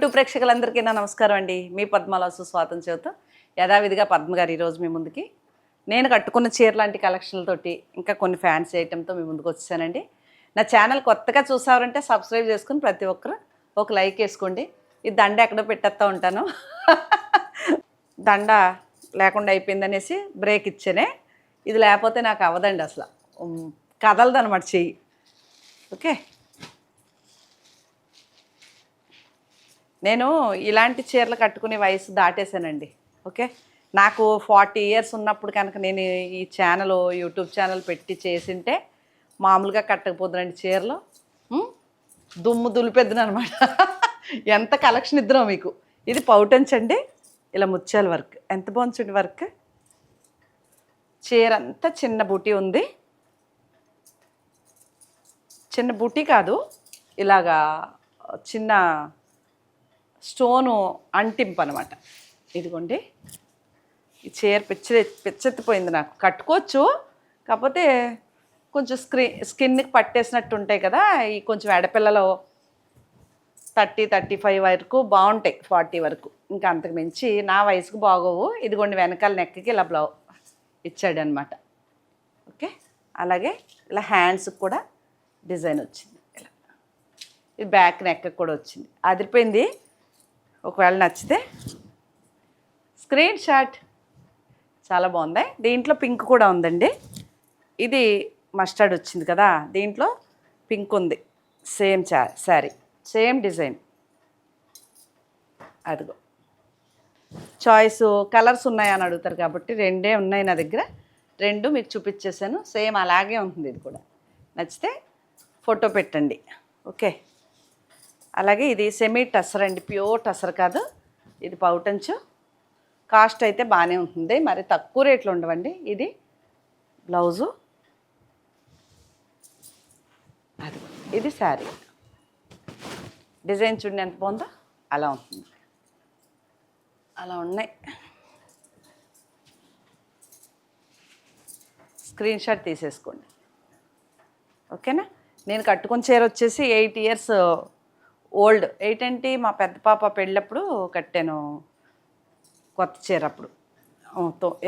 YouTube ప్రేక్షకులందరికీ నా నమస్కారం అండి. మీ పద్మలాసు స్వాతం చేత యథావిధిగా పద్మగారు ఈరోజు మీ ముందుకి. నేను కట్టుకున్న చీర లాంటి కలెక్షన్లతోటి ఇంకా కొన్ని ఫ్యాన్స్ ఐటెంతో మీ ముందుకు వచ్చానండి. నా ఛానల్ కొత్తగా చూసారంటే సబ్స్క్రైబ్ చేసుకుని ప్రతి ఒక్కరు ఒక లైక్ వేసుకోండి. ఈ దండ ఎక్కడో పెట్టేస్తూ ఉంటాను. దండ లేకుండా అయిపోయిందనేసి బ్రేక్ ఇచ్చానే. ఇది లేకపోతే నాకు అవ్వదండి అసలు. ఉమ్, కదలదనమాట చెయ్యి. ఓకే? నేను ఇలాంటి చీరలు కట్టుకునే వయసు దాటేశానండి. ఓకే? నాకు ఫార్టీ ఇయర్స్ ఉన్నప్పుడు కనుక నేను ఈ ఛానల్ యూట్యూబ్ ఛానల్ పెట్టి చేసింటే మామూలుగా కట్టకపోతుందండి చీరలు. దుమ్ము దులిపెద్దును అనమాట ఎంత కలెక్షన్ ఇద్దరం మీకు? ఇది పౌటంచ్ అండి ఇలా ముత్యాల వర్క్. ఎంత బాగుంది వర్క్. చీర అంతా చిన్న బూటీ ఉంది. చిన్న బూటీ కాదు. ఇలాగా చిన్న స్టోను అంటింపు అనమాట ఇదిగోండి. ఈ చీర పిచ్చ పిచ్చెత్తిపోయింది నాకు. కట్టుకోవచ్చు కాకపోతే కొంచెం స్క్రీ స్కిన్కి పట్టేసినట్టు ఉంటాయి కదా ఈ కొంచెం ఎడపిల్లలో థర్టీ థర్టీ ఫైవ్ వరకు బాగుంటాయి ఫార్టీ వరకు. ఇంకా అంతకు మించి నా వయసుకు బాగోవు. ఇదిగోండి వెనకాల నెక్కకి ఇలా బ్లౌ ఇచ్చాడు అనమాట ఓకే? అలాగే ఇలా హ్యాండ్స్కి కూడా డిజైన్ వచ్చింది. ఇలా. ఇది బ్యాక్ నెక్ కూడా వచ్చింది. అదిరిపోయింది. ఒకవేళ నచ్చితే. స్క్రీన్ షాట్ చాలా బాగుంది. దీంట్లో పింక్ కూడా ఉందండి. ఇది మస్టర్డ్ వచ్చింది కదా దీంట్లో పింక్ ఉంది. సేమ్ చా శారీ. Same design. అదిగో. చాయిస్ కలర్స్ ఉన్నాయని అడుగుతారు కాబట్టి రెండే ఉన్నాయి నా దగ్గర. రెండు మీకు చూపించేసాను సేమ్ అలాగే ఉంటుంది ఇది కూడా. నచ్చితే ఫోటో పెట్టండి. ఓకే. అలాగే ఇది సెమీ టసర్ అండి. ప్యూర్ టసర్ కాదు. ఇది పౌటంచు కాస్ట్ అయితే బాగానే ఉంటుంది. మరి తక్కువ రేట్లో ఉండవండి. ఇది బ్లౌజు. అది ఇది శారీ. డిజైన్ చూడండి ఎంత బాగుందో. అలా ఉంటుంది. అలా ఉన్నాయి. స్క్రీన్ షాట్ తీసేసుకోండి. ఓకేనా? నేను కట్టుకున్న చీర వచ్చేసి ఎయిట్ ఇయర్స్ ఓల్డ్. ఎయిట్ అంటే మా పెద్ద పాప పెళ్ళప్పుడు కట్టాను కొత్త చీర అప్పుడు.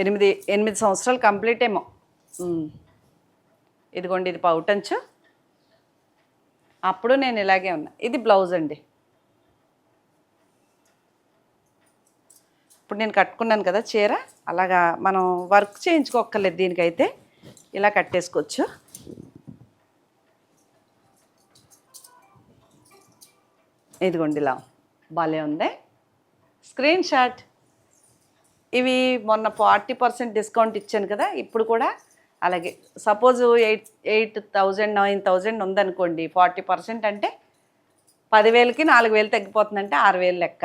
ఎనిమిది ఎనిమిది సంవత్సరాలు కంప్లీట్ ఏమో. ఇదిగోండి ఇది పౌటంచు. అప్పుడు నేను ఇలాగే ఉన్నా. ఇది బ్లౌజ్ అండి. ఇప్పుడు నేను కట్టుకున్నాను కదా చీర. అలాగా మనం వర్క్ చేయించుకోక్కర్లేదు దీనికైతే. ఇలా కట్టేసుకోవచ్చు. ఇదిగోండి ఇలా. భలే ఉంది. స్క్రీన్ షాట్ ఇవి మొన్న ఫార్టీ పర్సెంట్ డిస్కౌంట్ ఇచ్చాను కదా ఇప్పుడు కూడా అలాగే. Suppose eight eight thousand nine thousand ఉందనుకోండి ఫార్టీ పర్సెంట్ అంటే పదివేలకి నాలుగు వేలు తగ్గిపోతుందంటే ఆరు వేలు లెక్క.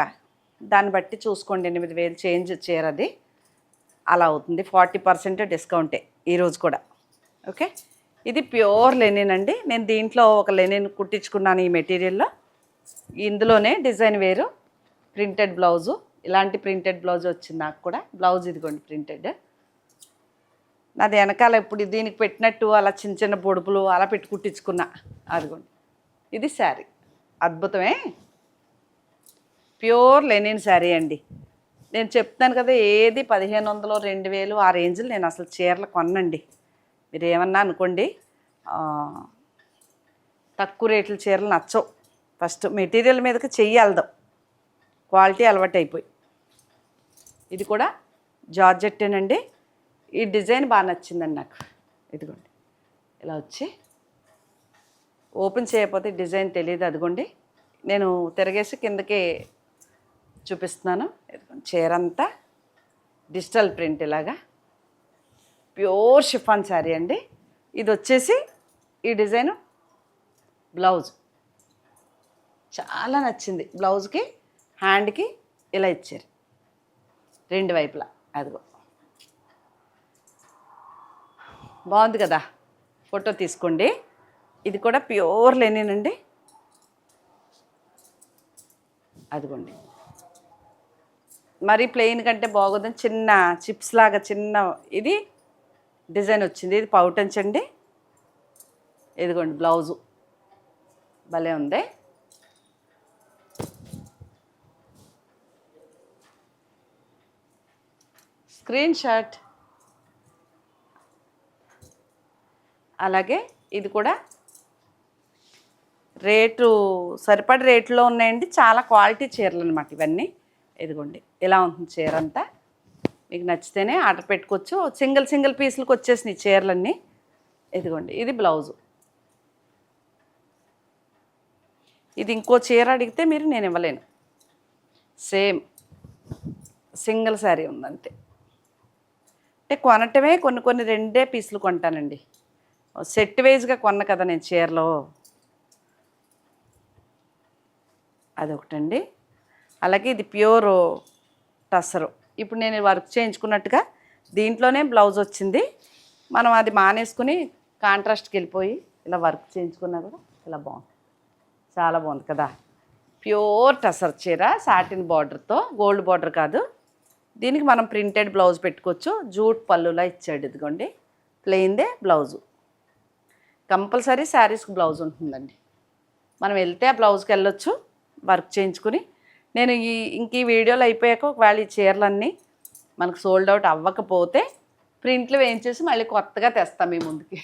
దాన్ని బట్టి చూసుకోండి ఎనిమిది వేలు చేంజ్ చేరది అలా అవుతుంది ఫార్టీ పర్సెంట్ డిస్కౌంటే ఈరోజు కూడా. ఓకే? ఇది ప్యూర్ లెనిన్ అండి. నేను దీంట్లో ఒక లెనిన్ కుట్టించుకున్నాను ఈ మెటీరియల్లో. ఇందులోనే డిజైన్ వేరు ప్రింటెడ్ బ్లౌజు. ఇలాంటి ప్రింటెడ్ బ్లౌజ్ వచ్చింది నాకు కూడా. బ్లౌజ్ ఇదిగోండి ప్రింటెడ్. నాది వెనకాల ఇప్పుడు దీనికి పెట్టినట్టు అలా చిన్న చిన్న పొడుపులు అలా పెట్టి కుట్టించుకున్నా. అదిగోండి. ఇది శారీ. అద్భుతమే. ప్యూర్ లెనిన్ శారీ అండి. నేను చెప్తాను కదా ఏది పదిహేను వందలు రెండు వేలు ఆ రేంజ్లో నేను అసలు చీరలు కొనండి మీరు ఏమన్నా అనుకోండి తక్కువ రేట్ల చీరలు నచ్చవు. ఫస్ట్ మెటీరియల్ మీదకి చెయ్యి వెళ్దాం క్వాలిటీ అలవాటు అయిపోయి ఇది కూడా జార్జెట్టేనండి. ఈ డిజైన్ బాగా నచ్చిందండి నాకు. ఇదిగోండి. ఇలా వచ్చి ఓపెన్ చేయకపోతే డిజైన్ తెలియదు అదిగోండి. నేను తిరగేసి కిందకి చూపిస్తున్నాను. ఇదిగోండి చీర అంతా డిజిటల్ ప్రింట్ ఇలాగా. ప్యూర్ షిఫాన్ శారీ అండి. ఇది వచ్చేసి ఈ డిజైను బ్లౌజ్. చాలా నచ్చింది. బ్లౌజ్కి హ్యాండ్కి ఇలా ఇచ్చారు. రెండు వైపులా అదిగో. బాగుంది కదా? ఫోటో తీసుకోండి. ఇది కూడా ప్యూర్ లెనినండి అదిగోండి. మరి ప్లెయిన్ కంటే బాగోదని చిన్న చిప్స్ లాగా చిన్న ఇది డిజైన్ వచ్చింది. ఇది పౌటంచండి ఇదిగోండి బ్లౌజు. భలే ఉంది. Screen shot. అలాగే ఇది కూడా రేటు సరిపడి రేట్లో ఉన్నాయండి. చాలా క్వాలిటీ చీరలు అనమాట ఇవన్నీ. ఇదిగోండి ఇలా ఉంటుంది చీర అంతా మీకు నచ్చితేనే ఆర్డర్ పెట్టుకోవచ్చు. సింగిల్ సింగిల్ పీసులకు వచ్చేసినాయి చీరలన్నీ. ఇదిగోండి ఇది బ్లౌజు. ఇది ఇంకో చీర అడిగితే మీరు నేను ఇవ్వలేను. సేమ్ సింగిల్ శారీ ఉందంతే. అంటే కొనటమే కొన్ని కొన్ని రెండే పీసులు కొంటానండి. సెట్ వైజ్గా కొన్న కదా నేను చీరలో. అదొకటండి. అలాగే ఇది ప్యూర్ టసరు ఇప్పుడు నేను వర్క్ చేయించుకున్నట్టుగా దీంట్లోనే బ్లౌజ్ వచ్చింది. మనం అది మానేసుకుని కాంట్రాస్ట్కి వెళ్ళిపోయి ఇలా వర్క్ చేయించుకున్నా కూడా ఇలా బాగుంది. చాలా బాగుంది కదా. ప్యూర్ టసర్ చీర సాటిన్ బార్డర్తో గోల్డ్ బార్డర్ కాదు. దీనికి మనం ప్రింటెడ్ బ్లౌజ్ పెట్టుకోవచ్చు. జూట్ పళ్ళులా ఇచ్చాడు ఇదిగోండి. ప్లెయిన్దే బ్లౌజు. కంపల్సరీ శారీస్కి బ్లౌజ్ ఉంటుందండి. మనం వెళ్తే ఆ బ్లౌజ్కి వెళ్ళొచ్చు వర్క్ చేయించుకుని. నేను ఈ ఇంక ఈ వీడియోలు అయిపోయాక ఒకవేళ ఈ చీరలన్నీ మనకు సోల్డ్ అవుట్ అవ్వకపోతే ప్రింట్లు వేయించేసి మళ్ళీ కొత్తగా తెస్తాం మీ ముందుకి.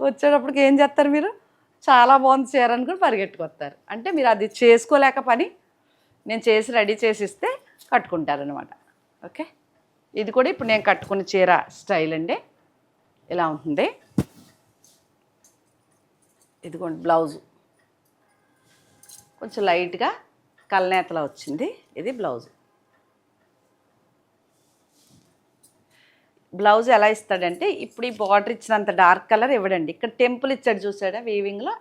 వచ్చేటప్పటికి ఏం చేస్తారు మీరు? చాలా బాగుంది చీర అనుకుని పరిగెట్టుకొస్తారు. అంటే మీరు అది చేసుకోలేక పని. నేను చేసి రెడీ చేసి ఇస్తే కట్టుకుంటారనమాట ఓకే? ఇది కూడా ఇప్పుడు నేను కట్టుకున్న చీర స్టైల్ అండి. ఇలా ఉంటుంది. ఇదిగోండి బ్లౌజు. కొంచెం లైట్గా కల్నేతలా వచ్చింది. ఇది బ్లౌజ్. బ్లౌజ్ ఎలా ఇస్తాడంటే ఇప్పుడు ఈ బార్డర్ ఇచ్చినంత డార్క్ కలర్ ఇవ్వడండి. ఇక్కడ టెంపుల్ ఇచ్చాడు చూసాడా వీవింగ్లో?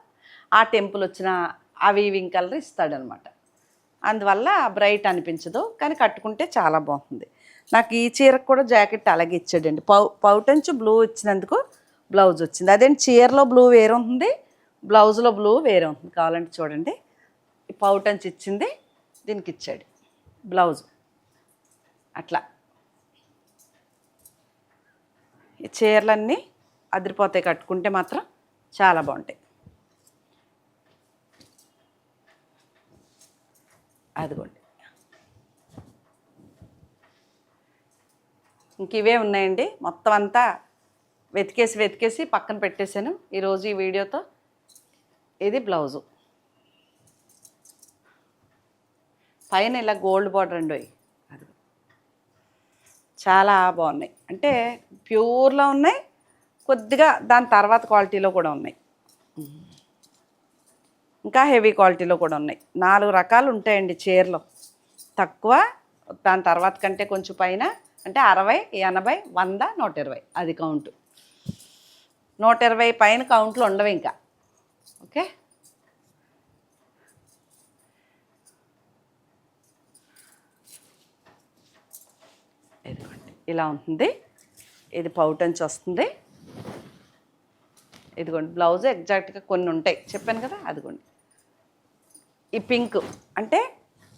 ఆ టెంపుల్ వచ్చిన ఆ వీవింగ్ కలర్ ఇస్తాడనమాట అందువల్ల బ్రైట్ అనిపించదు కానీ కట్టుకుంటే చాలా బాగుంటుంది నాకు ఈ చీరకు కూడా జాకెట్ అలాగే ఇచ్చాడండి. పౌ పౌటంచు బ్లూ ఇచ్చినందుకు బ్లౌజ్ వచ్చింది. అదేంటి చీరలో బ్లూ వేరే ఉంటుంది బ్లౌజ్లో బ్లూ వేరే ఉంటుంది. కావాలంటే చూడండి. పౌటంచు ఇచ్చింది దీనికి ఇచ్చాడు. బ్లౌజ్. అట్లా. ఈ చీరలన్నీ అదిరిపోతాయి కట్టుకుంటే మాత్రం చాలా బాగుంటాయి. అదిగోండి. ఇంక ఇవే ఉన్నాయండి. మొత్తం అంతా వెతికేసి వెతికేసి పక్కన పెట్టేశాను. ఈరోజు ఈ వీడియోతో ఇది బ్లౌజు. పైన ఇలా గోల్డ్ బార్డర్ అండి అవి అది చాలా బాగున్నాయి. అంటే ప్యూర్లో ఉన్నాయి కొద్దిగా దాని తర్వాత క్వాలిటీలో కూడా ఉన్నాయి. ఇంకా హెవీ క్వాలిటీలో కూడా ఉన్నాయి. నాలుగు రకాలు ఉంటాయండి చీరలు. తక్కువ దాని తర్వాత కంటే కొంచెం పైన అంటే అరవై ఎనభై వంద నూట ఇరవై అది కౌంటు నూట ఇరవై పైన కౌంట్లు ఉండవు ఇంకా. ఓకే? ఇదిగోండి. ఇలా ఉంటుంది. ఇది పౌటంచి వస్తుంది. ఇదిగోండి బ్లౌజ్ ఎగ్జాక్ట్గా కొన్ని ఉంటాయి. చెప్పాను కదా అదిగోండి. ఈ పింక్ అంటే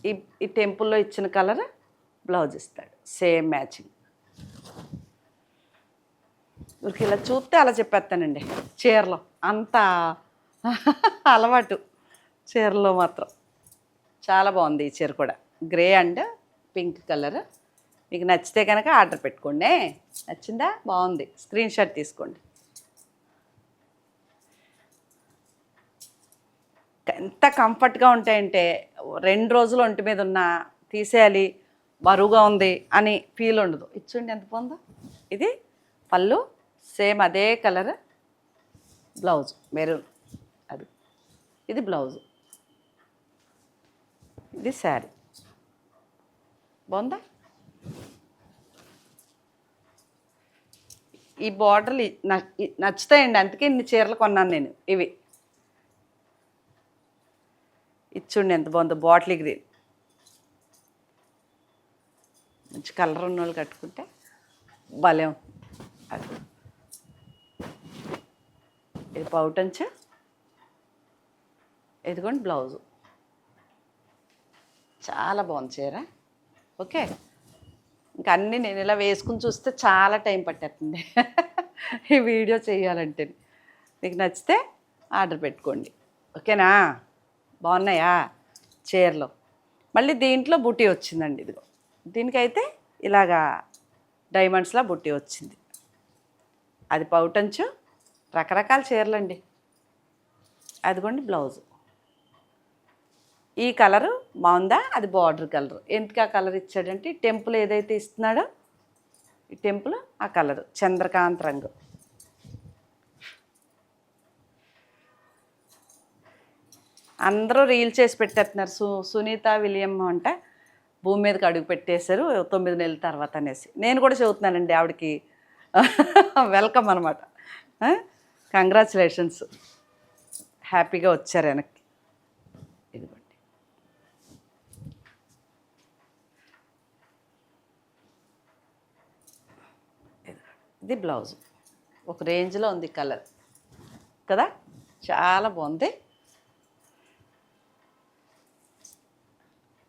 ఈ ఈ టెంపుల్లో ఇచ్చిన కలర్ బ్లౌజ్ ఇస్తాడు. సేమ్ మ్యాచింగ్ ఊరికి ఇలా చూస్తే అలా చెప్పేస్తానండి. చీరలో అంత అలవాటు చీరలో మాత్రం. చాలా బాగుంది ఈ చీర కూడా. గ్రే అండ్ పింక్ కలర్ మీకు నచ్చితే కనుక ఆర్డర్ పెట్టుకోండి. నచ్చిందా? బాగుంది. స్క్రీన్ షాట్ తీసుకోండి. ఎంత కంఫర్ట్గా ఉంటాయంటే రెండు రోజులు ఒంటి మీద ఉన్న తీసేయాలి బరువుగా ఉంది అని ఫీల్ ఉండదు. ఇచ్చండి ఎంత బాగుందో. ఇది పళ్ళు సేమ్ అదే కలర్ బ్లౌజ్ మెరూన్. అది. ఇది బ్లౌజ్. ఇది శారీ. బాగుందా? ఈ బార్డర్లు నచ్చుతాయండి. అందుకే ఇన్ని చీరలు కొన్నాను నేను. ఇవి. చూడండి ఎంత బాగుందో బాటిల్ గ్రీన్ మంచి కలర్ ఉన్న వాళ్ళు కట్టుకుంటే భలే అది. ఇది పౌటంచ ఇదిగోండి బ్లౌజు. చాలా బాగుంది చీర. ఓకే. ఇంకా అన్నీ నేను ఇలా వేసుకుని చూస్తే చాలా టైం పట్టేస్తుంది. ఈ వీడియో చేయాలంటే. మీకు నచ్చితే ఆర్డర్ పెట్టుకోండి. ఓకేనా? బాగున్నాయా? చీరలు. మళ్ళీ దీంట్లో బుట్టి వచ్చిందండి ఇదిగో. దీనికైతే ఇలాగా డైమండ్స్లా బుట్టి వచ్చింది. అది పౌటంచు రకరకాల చీరలండి. అదిగోండి బ్లౌజు. ఈ కలరు బాగుందా? అది బార్డర్ కలర్. ఎందుకు ఆ కలర్ ఇచ్చాడంటే ఈ టెంపుల్ ఏదైతే ఇస్తున్నాడో ఈ టెంపుల్ ఆ కలరు. చంద్రకాంత్ రంగు. అందరూ రీల్ చేసి పెట్టేస్తున్నారు. సు సునీత విలియం అంట భూమి మీదకి అడుగు పెట్టేశారు తొమ్మిది నెలల తర్వాత అనేసి. నేను కూడా చెబుతున్నానండి ఆవిడకి. వెల్కమ్ అనమాట కంగ్రాచులేషన్స్ హ్యాపీగా వచ్చారు వెనక్కి. ఇదిగోండి. ఇది బ్లౌజ్. ఒక రేంజ్లో ఉంది కలర్. కదా? చాలా బాగుంది.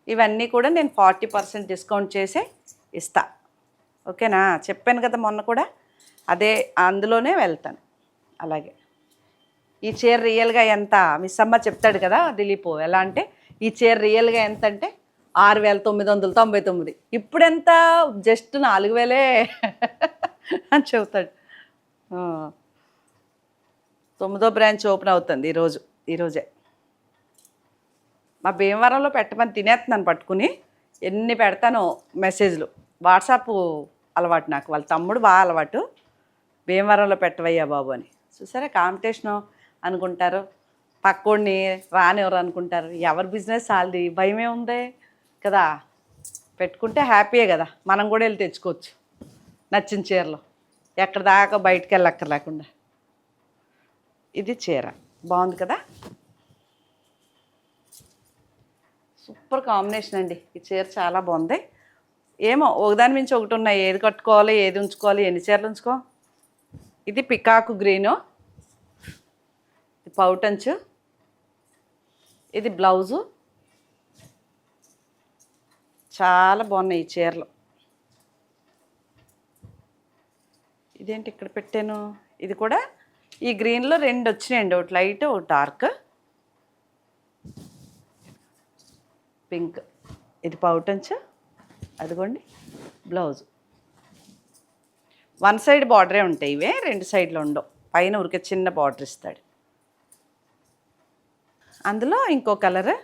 ఇవన్నీ కూడా నేను ఫార్టీ పర్సెంట్ డిస్కౌంట్ చేసే ఇస్తా. ఓకేనా? చెప్పాను కదా మొన్న కూడా. అదే అందులోనే వెళ్తాను. అలాగే. ఈ చీర రియల్గా ఎంత? మిస్ అమ్మ చెప్తాడు కదా దిలీప్. ఎలా అంటే ఈ చీర రియల్గా ఎంత అంటే ఆరు వేల తొమ్మిది వందల తొంభై తొమ్మిది. ఇప్పుడెంత? జస్ట్ నాలుగు వేలే అని చెబుతాడు. తొమ్మిదో బ్రాంచ్ ఓపెన్ అవుతుంది ఈరోజు. ఈరోజే. మా భీమవరంలో పెట్టమని తినేస్తున్నాను పట్టుకుని. ఎన్ని పెడతానో మెసేజ్లు. వాట్సాప్ అలవాటు నాకు. వాళ్ళ తమ్ముడు బాగా అలవాటు. భీమవరంలో పెట్టవయ్యా బాబు అని. చూసారా కాంపిటీషను అనుకుంటారు. పక్కోడిని రానివ్వరు అనుకుంటారు. ఎవరి బిజినెస్ వాళ్ళది? భయమే ఉంది కదా. పెట్టుకుంటే హ్యాపీయే కదా. మనం కూడా వెళ్ళి తెచ్చుకోవచ్చు. నచ్చిన చీరలు. ఎక్కడ దాకా బయటికి వెళ్ళక్కర్లేకుండా. ఇది చీర. బాగుంది కదా? సూపర్ కాంబినేషన్ అండి. ఈ చీర చాలా బాగుంది. ఏమో ఒకదాని మించి ఒకటి ఉన్నాయి. ఏది కట్టుకోవాలి ఏది ఉంచుకోవాలి ఎన్ని చీరలు ఉంచుకో. ఇది పికాకు గ్రీను ఇది పౌటంచు ఇది బ్లౌజు. చాలా బాగున్నాయి ఈ చీరలు. ఇదేంటి ఇక్కడ పెట్టాను? ఇది కూడా ఈ గ్రీన్లో రెండు వచ్చినాయండి. ఒకటి లైట్ ఒకటి డార్క్. పింక్. ఇది పౌటంచ అదిగోండి. బ్లౌజ్. వన్ సైడ్ బార్డరే ఉంటాయి ఇవే రెండు సైడ్లు ఉండవు. పైన ఉరికే చిన్న బార్డర్ ఇస్తాడు. అందులో ఇంకో కలర్.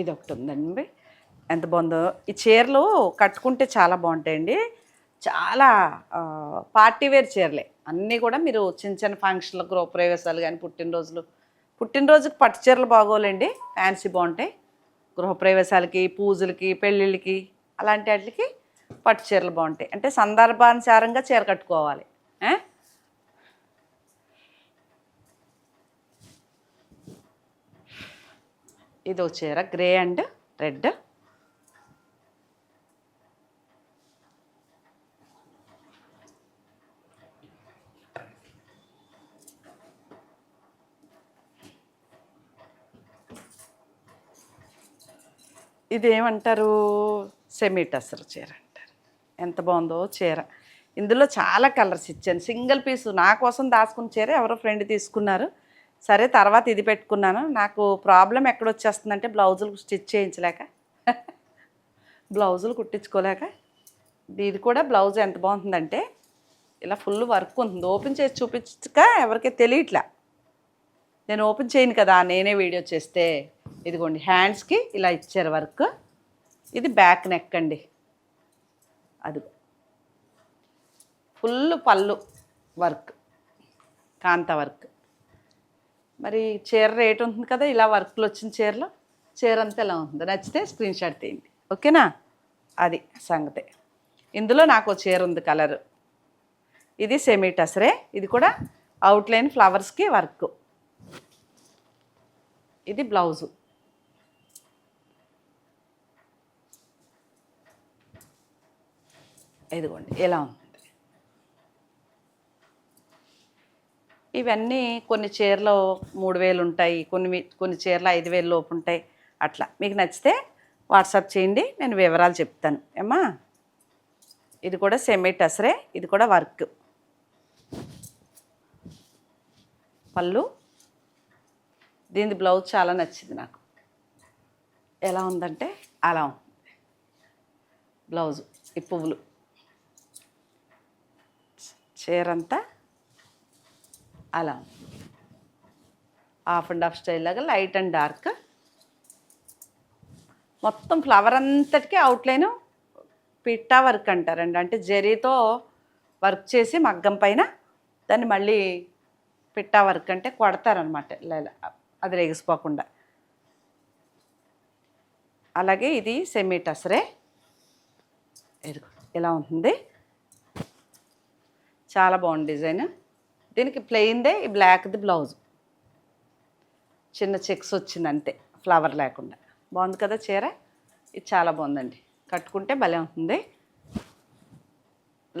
ఇది ఒకటి ఉందండి. ఎంత బాగుందో. ఈ చీరలు కట్టుకుంటే చాలా బాగుంటాయండి. చాలా పార్టీవేర్ పార్టీ వేర్ చీరలే. అన్నీ కూడా మీరు చిన్న చిన్న ఫంక్షన్లు గృహప్రవేశాలు కానీ పుట్టినరోజులు పుట్టినరోజుకి పట్టు చీరలు బాగోలేండి. ఫ్యాన్సీ బాగుంటాయి. గృహప్రవేశాలకి పూజలకి పెళ్ళిళ్ళకి అలాంటి వాటికి పట్టు చీరలు బాగుంటాయి. అంటే సందర్భానుసారంగా చీర కట్టుకోవాలి. ఇది ఒక చీర గ్రే అండ్ రెడ్ ఇది ఏమంటారు చీర అంటారు. ఎంత బాగుందో చీర. ఇందులో చాలా కలర్స్ ఇచ్చాను. సింగిల్ పీస్ నా కోసం దాచుకున్న చీర ఎవరో ఫ్రెండ్ తీసుకున్నారు. సరే తర్వాత ఇది పెట్టుకున్నాను. నాకు ప్రాబ్లం ఎక్కడొచ్చేస్తుందంటే బ్లౌజులు స్టిచ్ చేయించలేక. బ్లౌజులు కుట్టించుకోలేక. ఇది కూడా బ్లౌజ్ ఎంత బాగుంటుందంటే ఇలా ఫుల్ వర్క్ ఉంటుంది. ఓపెన్ చేసి చూపించక ఎవరికి తెలియట్లా. నేను ఓపెన్ చేయను కదా నేనే వీడియో చేస్తే. ఇదిగోండి హ్యాండ్స్కి ఇలా ఇచ్చారు వర్క్ ఇది బ్యాక్ నెక్ అండి. అది ఫుల్ పళ్ళు వర్క్ కాంత వర్క్ మరి చీర రేట్ ఉంటుంది కదా ఇలా వర్క్లు వచ్చిన చీరలు చీర అంతా ఎలా ఉంటుంది. నచ్చితే స్క్రీన్ షాట్ తీయండి. ఓకేనా అది సంగతే. ఇందులో నాకు చీర ఉంది కలర్ ఇది సెమీ టసరే ఇది కూడా అవుట్లైన్ ఫ్లవర్స్కి వర్క్ ఇది బ్లౌజు ఇదిగోండి ఎలా ఉంది ఇవన్నీ కొన్ని చీరలు మూడు వేలు ఉంటాయి కొన్ని మీ- కొన్ని చీరలు ఐదు వేలు లోపు ఉంటాయి అట్లా. మీకు నచ్చితే వాట్సాప్ చేయండి నేను వివరాలు చెప్తాను. ఏమ్మా? ఇది కూడా సెమీ టసరే ఇది కూడా వర్క్. పళ్ళు. దీని బ్లౌజ్ చాలా నచ్చింది నాకు. ఎలా ఉందంటే అలా ఉంది. బ్లౌజు ఈ పువ్వులు. చీరంతా అలా. హాఫ్ అండ్ హాఫ్ స్టైల్ లాగా లైట్ అండ్ డార్క్ మొత్తం ఫ్లవర్ అంతటికీ అవుట్లైన్ పిట్టా వర్క్ అంటారండి. అంటే జరీతో వర్క్ చేసి మగ్గం పైన దాన్ని మళ్ళీ పిట్టా వర్క్ అంటే కొడతారనమాట అది రేగిసిపోకుండా. అలాగే ఇది సెమీ టసరే ఇలా ఉంటుంది. చాలా బాగుంది డిజైన్. దీనికి ప్లెయిన్దే ఈ బ్లాక్ది బ్లౌజ్ చిన్న చెక్స్ వచ్చింది అంతే ఫ్లవర్ లేకుండా. బాగుంది కదా చీర? ఇది చాలా బాగుందండి. కట్టుకుంటే భలే ఉంటుంది.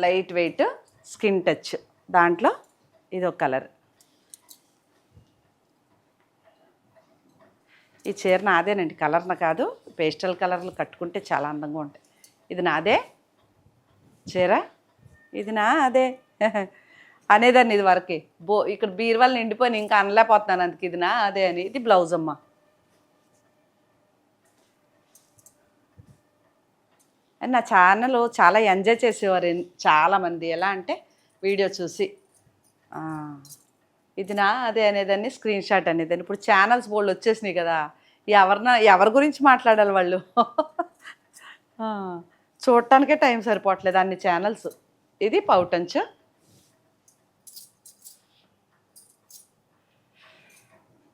లైట్ వెయిట్ స్కిన్ టచ్ దాంట్లో ఇది ఒక కలర్ ఈ చీర నాదేనండి కలర్న కాదు పేస్టల్ కలర్లు కట్టుకుంటే చాలా అందంగా ఉంటాయి. ఇది నాదే చీర? ఇది నా అదే అనేదాన్ని ఇది వరకే. బో ఇక్కడ బీరువాలు నిండిపోయి ఇంకా అనలేకపోతున్నాను అందుకు ఇది నా అదే అని. ఇది బ్లౌజ్ అమ్మ. అండ్ నా ఛానల్ చాలా ఎంజాయ్ చేసేవారు చాలామంది ఎలా అంటే వీడియో చూసి. ఇది నా అదే అనేదాన్ని స్క్రీన్ షాట్ అనేదాన్ని. ఇప్పుడు ఛానల్స్ బోల్డ్ వచ్చేసినాయి కదా. ఎవరిన ఎవరి గురించి మాట్లాడాలి వాళ్ళు? చూడటానికే టైం సరిపోవట్లేదు అన్ని ఛానల్స్. ఇది పౌటంచు.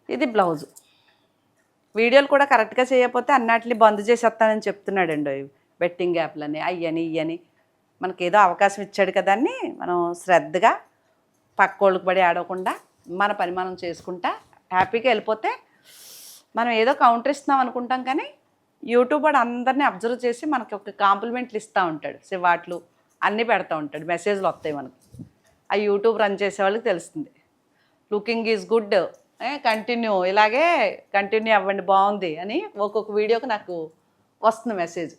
ఇది బ్లౌజు. వీడియోలు కూడా కరెక్ట్గా చేయకపోతే అన్నట్లు బంద్ చేసేస్తానని చెప్తున్నాడండి బెట్టింగ్ యాప్లని అయ్యని ఇయ్యని. మనకి ఏదో అవకాశం ఇచ్చాడు కదా అని మనం శ్రద్ధగా పక్కోళ్ళకి పడి ఆడకుండా మన పని మనం చేసుకుంటా హ్యాపీగా వెళ్ళిపోతే మనం ఏదో కౌంటర్ ఇస్తున్నాం అనుకుంటాం కానీ యూట్యూబ్ వాడు అందరినీ అబ్జర్వ్ చేసి మనకి ఒక కాంప్లిమెంట్లు ఇస్తూ ఉంటాడు. శివాట్లు అన్నీ పెడతా ఉంటాడు. మెసేజ్లు వస్తాయి మనకి. ఆ యూట్యూబ్ రన్ చేసే వాళ్ళకి తెలుస్తుంది. Looking is good. కంటిన్యూ ఇలాగే కంటిన్యూ అవ్వండి బాగుంది అని ఒక్కొక్క వీడియోకి నాకు వస్తుంది మెసేజ్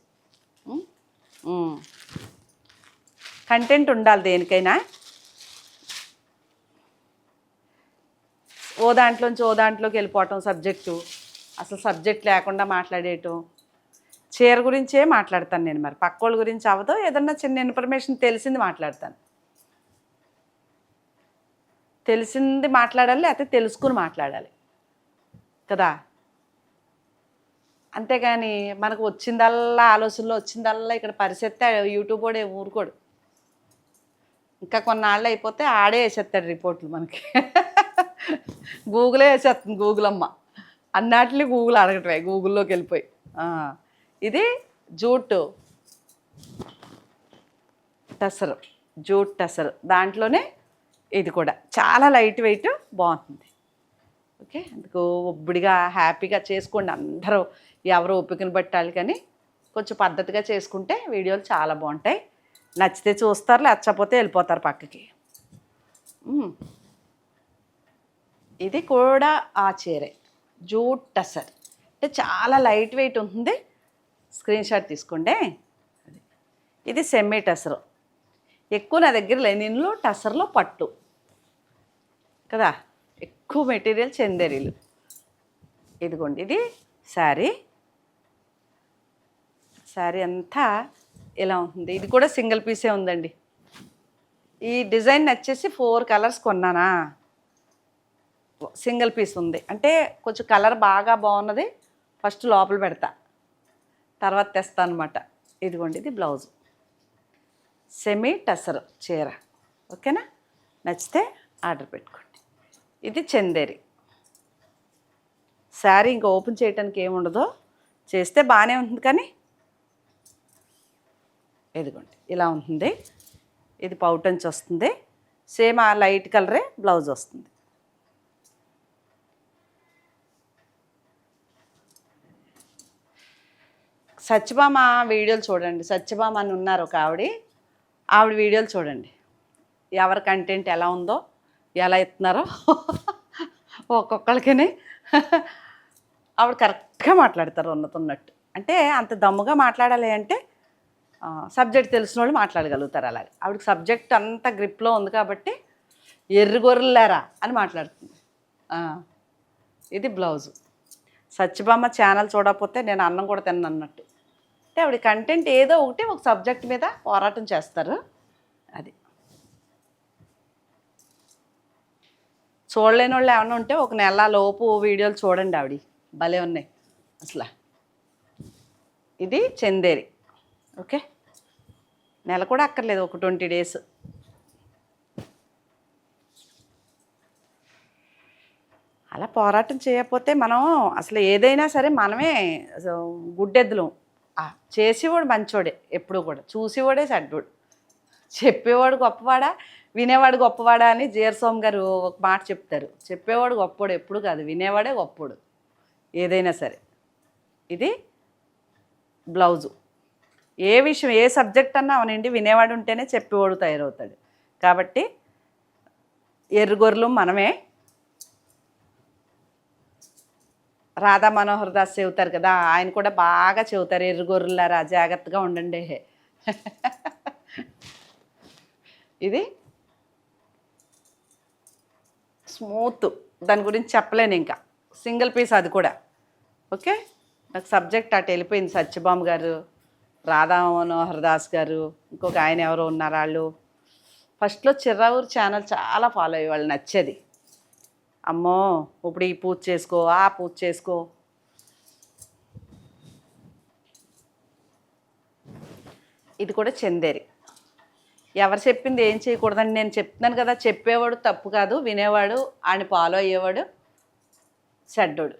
కంటెంట్ ఉండాలి దేనికైనా. ఓ దాంట్లోంచి ఓ దాంట్లోకి వెళ్ళిపోవటం సబ్జెక్టు అసలు సబ్జెక్ట్ లేకుండా మాట్లాడేయటం చీర గురించే మాట్లాడతాను నేను మరి. పక్కోళ్ళ గురించి అవ్వదు ఏదన్నా చిన్న ఇన్ఫర్మేషన్ తెలిసింది మాట్లాడతాను. తెలిసింది మాట్లాడాలి లేకపోతే తెలుసుకుని మాట్లాడాలి. కదా? అంతేగాని మనకు వచ్చిందల్లా ఆలోచనలో వచ్చిందల్లా ఇక్కడ పరిసెత్తే యూట్యూబ్ కూడా ఊరుకోడు. ఇంకా కొన్నాళ్ళు అయిపోతే ఆడే వేసేస్తాడు రిపోర్ట్లు మనకి. గూగులే వేసేస్తుంది గూగుల్ అమ్మ. అన్నాటిని గూగుల్ అడగటమే గూగుల్లోకి వెళ్ళిపోయి. ఇది జూట్. టసర్ జూట్ టసర్. దాంట్లోనే ఇది కూడా. చాలా లైట్ వెయిట్ బాగుంటుంది. ఓకే అందుకు ఒబ్బడిగా హ్యాపీగా చేసుకోండి. అందరూ ఎవరు ఓపికను పట్టాలి కానీ కొంచెం పద్ధతిగా చేసుకుంటే వీడియోలు చాలా బాగుంటాయి. నచ్చితే చూస్తారు లేకపోతే వెళ్ళిపోతారు పక్కకి. ఇది కూడా ఆ చీరే. జూట్ టసర్ అంటే చాలా లైట్ వెయిట్ ఉంటుంది. స్క్రీన్ షాట్ తీసుకోండి. ఇది సెమ్మీ టసరు ఎక్కువ నా దగ్గర లెనిన్లు టసర్లో పట్టు. కదా? ఎక్కువ మెటీరియల్ చందేరీలు. ఇదిగోండి ఇది శారీ. శారీ అంతా ఇలా ఉంటుంది. ఇది కూడా సింగిల్ పీసే ఉందండి. ఈ డిజైన్ వచ్చేసి ఫోర్ కలర్స్ కొన్నానా? సింగిల్ పీస్ ఉంది. అంటే కొంచెం కలర్ బాగా బాగున్నది. ఫస్ట్ లోపల పెడతా. తర్వాత తెస్తా అనమాట ఇదిగోండి ఇది బ్లౌజ్. సెమీ టసర్ చీర. ఓకేనా? నచ్చితే ఆర్డర్ పెట్టుకోండి. ఇది చందేరి. శారీ ఇంకా ఓపెన్ చేయడానికి ఏముండదో చేస్తే బాగానే ఉంటుంది కానీ ఇదిగోండి ఇలా ఉంటుంది. ఇది పౌటంచ్ వస్తుంది. సేమ్ ఆ లైట్ కలరే బ్లౌజ్ వస్తుంది. సత్యభామ వీడియోలు చూడండి. సత్యభామ అని ఉన్నారు ఒక ఆవిడ. ఆవిడ వీడియోలు చూడండి. ఎవరి కంటెంట్ ఎలా ఉందో ఎలా ఇస్తున్నారో ఒక్కొక్కరికని ఆవిడ కరెక్ట్గా మాట్లాడతారు ఉన్నతున్నట్టు. అంటే అంత దమ్ముగా మాట్లాడాలి అంటే సబ్జెక్ట్ తెలిసిన వాళ్ళు మాట్లాడగలుగుతారు అలాగే. ఆవిడకి సబ్జెక్ట్ అంత గ్రిప్లో ఉంది కాబట్టి ఎర్రగొర్రలారా అని మాట్లాడుతుంది. ఇది బ్లౌజు సత్యభామ ఛానల్ చూడకపోతే నేను అన్నం కూడా తిన్నట్టు అన్నట్టు అంటే ఆవిడ కంటెంట్ ఏదో ఒకటి ఒక సబ్జెక్ట్ మీద పోరాటం చేస్తారు. అది. చూడలేని వాళ్ళు ఏమైనా ఉంటే ఒక నెల లోపు వీడియోలు చూడండి ఆవిడ. భలే ఉన్నాయి అసలు. ఇది చందేరి. ఓకే? నెల కూడా అక్కర్లేదు ఒక ట్వంటీ డేస్. అలా పోరాటం చేయకపోతే మనం అసలు ఏదైనా సరే మనమే గుడ్డెద్దులం. చేసేవాడు మంచోడే ఎప్పుడు కూడా. చూసేవాడే చెడ్డోడు చెప్పేవాడు గొప్పవాడా? వినేవాడు గొప్పవాడా అని జీరస్వామి గారు ఒక మాట చెప్తారు. చెప్పేవాడు గొప్పోడు ఎప్పుడు కాదు. వినేవాడే గొప్పోడు ఏదైనా సరే. ఇది బ్లౌజు. ఏ విషయం ఏ సబ్జెక్ట్ అన్నా అవనండి వినేవాడు ఉంటేనే చెప్పేవాడు తయారవుతాడు. కాబట్టి ఎర్రగొర్రలు మనమే రాధా మనోహర్ దాస్ చెబుతారు కదా ఆయన కూడా బాగా చెబుతారు ఎర్రగొర్రెలారా జాగ్రత్తగా ఉండండి. ఇది స్మూత్. దాని గురించి చెప్పలేను ఇంకా. సింగిల్ పీస్ అది కూడా. ఓకే? నాకు సబ్జెక్ట్ అటు వెళ్ళిపోయింది సత్యభామ గారు రాధా మనోహర్ దాస్ గారు ఇంకొక ఆయన ఎవరో ఉన్నారు వాళ్ళు. ఫస్ట్లో చిర్రావూరు ఛానల్ చాలా ఫాలో అయ్యే వాళ్ళు నచ్చేది. అమ్మో ఇప్పుడు ఈ పూజ చేసుకో ఆ పూజ చేసుకో. ఇది కూడా చందేరి. ఎవరు చెప్పింది ఏం చేయకూడదని నేను చెప్తున్నాను కదా చెప్పేవాడు తప్పు కాదు వినేవాడు ఆయన ఫాలో అయ్యేవాడు చెడ్డోడు.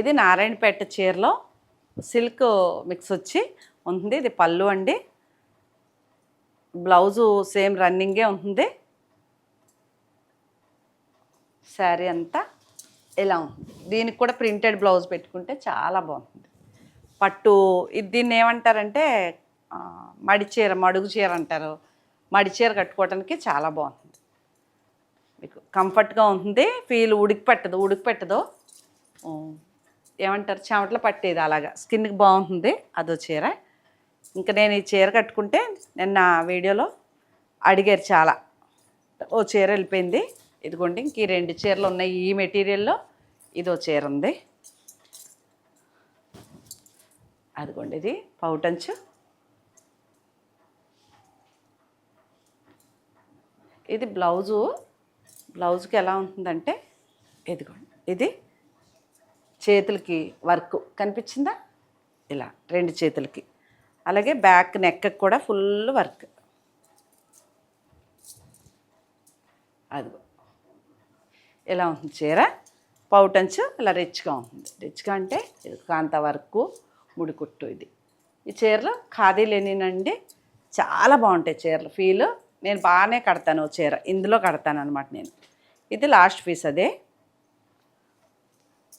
ఇది నారాయణపేట చీరలో సిల్క్ మిక్స్ వచ్చి ఉంది ఇది పళ్ళు అండి. బ్లౌజు సేమ్ రన్నింగే ఉంటుంది. శారీ అంతా ఇలా ఉంటుంది? దీనికి కూడా ప్రింటెడ్ బ్లౌజ్ పెట్టుకుంటే చాలా బాగుంటుంది. పట్టు ఇది దీన్ని ఏమంటారంటే మడిచీర మడి చీర మడుగు చీర అంటారు. మడి చీర కట్టుకోవడానికి చాలా బాగుంటుంది. మీకు కంఫర్ట్గా ఉంటుంది ఫీల్ ఉడికి పెట్టదు. ఉడికి పెట్టదు. ఏమంటారు? చెమటలు పట్టేది అలాగా. స్కిన్కి బాగుంటుంది అదో చీర. ఇంకా నేను ఈ చీర కట్టుకుంటే నిన్న వీడియోలో అడిగారు చాలా. ఓ చీర వెళ్ళిపోయింది. ఇదిగోండి ఇంక ఈ రెండు చీరలు ఉన్నాయి ఈ మెటీరియల్లో. ఇదో చీర ఉంది. అదిగోండి ఇది పౌటంచు. ఇది బ్లౌజు. బ్లౌజ్కి ఎలా ఉంటుందంటే ఇదిగోండి ఇది చేతులకి వర్క్. కనిపించిందా? ఇలా రెండు చేతులకి. అలాగే బ్యాక్ నెక్ కూడా ఫుల్ వర్క్. అదిగో. ఇలా ఉంటుంది చీర? పౌటంచు ఇలా రిచ్గా ఉంటుంది. రిచ్గా అంటే కాంత వరకు ముడికుట్టు ఇది. ఈ చీరలు ఖాదీ లేనినండి. చాలా బాగుంటాయి చీరలు. ఫీల్ నేను బాగానే కడతాను ఓ చీర. ఇందులో కడతాను అనమాట నేను. ఇది లాస్ట్ పీస్ అదే.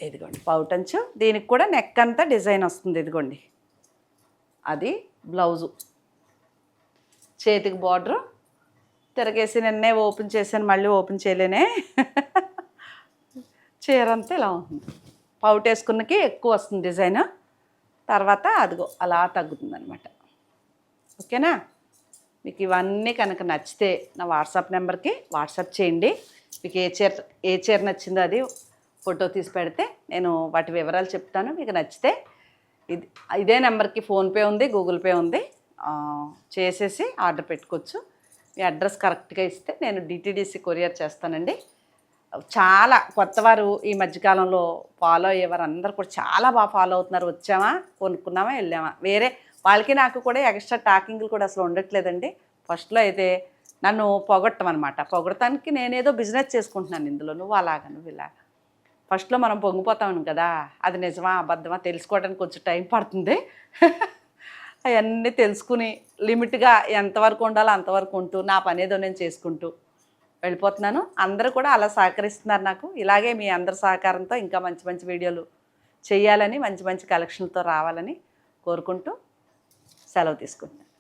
ఇదిగోండి పౌటంచు. దీనికి కూడా నెక్ అంతా డిజైన్ వస్తుంది. ఇదిగోండి. అది బ్లౌజు. చేతికి బార్డరు తిరగేసి నిన్నే ఓపెన్ చేశాను మళ్ళీ ఓపెన్ చేయలేనే. చీర అంతా ఇలా ఉంటుంది. పౌట్ వేసుకున్నకి ఎక్కువ వస్తుంది డిజైన్. తర్వాత అదిగో అలా తగ్గుతుంది అనమాట ఓకేనా? మీకు ఇవన్నీ కనుక నచ్చితే నా వాట్సాప్ నెంబర్కి వాట్సాప్ చేయండి. మీకు ఏ చీర ఏ చీర నచ్చిందో అది ఫోటో తీసి పెడితే నేను వాటి వివరాలు చెప్తాను. మీకు నచ్చితే ఇది ఇదే నెంబర్కి ఫోన్పే ఉంది గూగుల్ పే ఉంది. చేసేసి ఆర్డర్ పెట్టుకోవచ్చు. మీ అడ్రస్ కరెక్ట్గా ఇస్తే నేను డిటీడీసీ కొరియర్ చేస్తానండి. చాలా కొత్తవారు ఈ మధ్యకాలంలో ఫాలో అయ్యేవారు అందరు కూడా చాలా బాగా ఫాలో అవుతున్నారు. వచ్చామా? కొనుక్కున్నామా? వెళ్ళామా? వేరే వాళ్ళకి నాకు కూడా ఎక్స్ట్రా టాకింగ్లు కూడా అసలు ఉండట్లేదండి. ఫస్ట్లో అయితే నన్ను పొగట్టమనమాట పొగడటానికి నేనేదో బిజినెస్ చేసుకుంటున్నాను ఇందులో. నువ్వు అలాగ నువ్వు ఇలాగా. ఫస్ట్లో మనం పొంగిపోతాం కదా అది నిజమా అబద్ధమా తెలుసుకోవడానికి కొంచెం టైం పడుతుంది. అవన్నీ తెలుసుకుని లిమిట్గా ఎంతవరకు ఉండాలో అంతవరకు ఉంటూ నా పని ఏదో నేను చేసుకుంటూ వెళ్ళిపోతున్నాను. అందరూ కూడా అలా సహకరిస్తున్నారు నాకు. ఇలాగే మీ అందరి సహకారంతో ఇంకా మంచి మంచి వీడియోలు చేయాలని మంచి మంచి కలెక్షన్లతో రావాలని కోరుకుంటూ సెలవు తీసుకుంటున్నాను.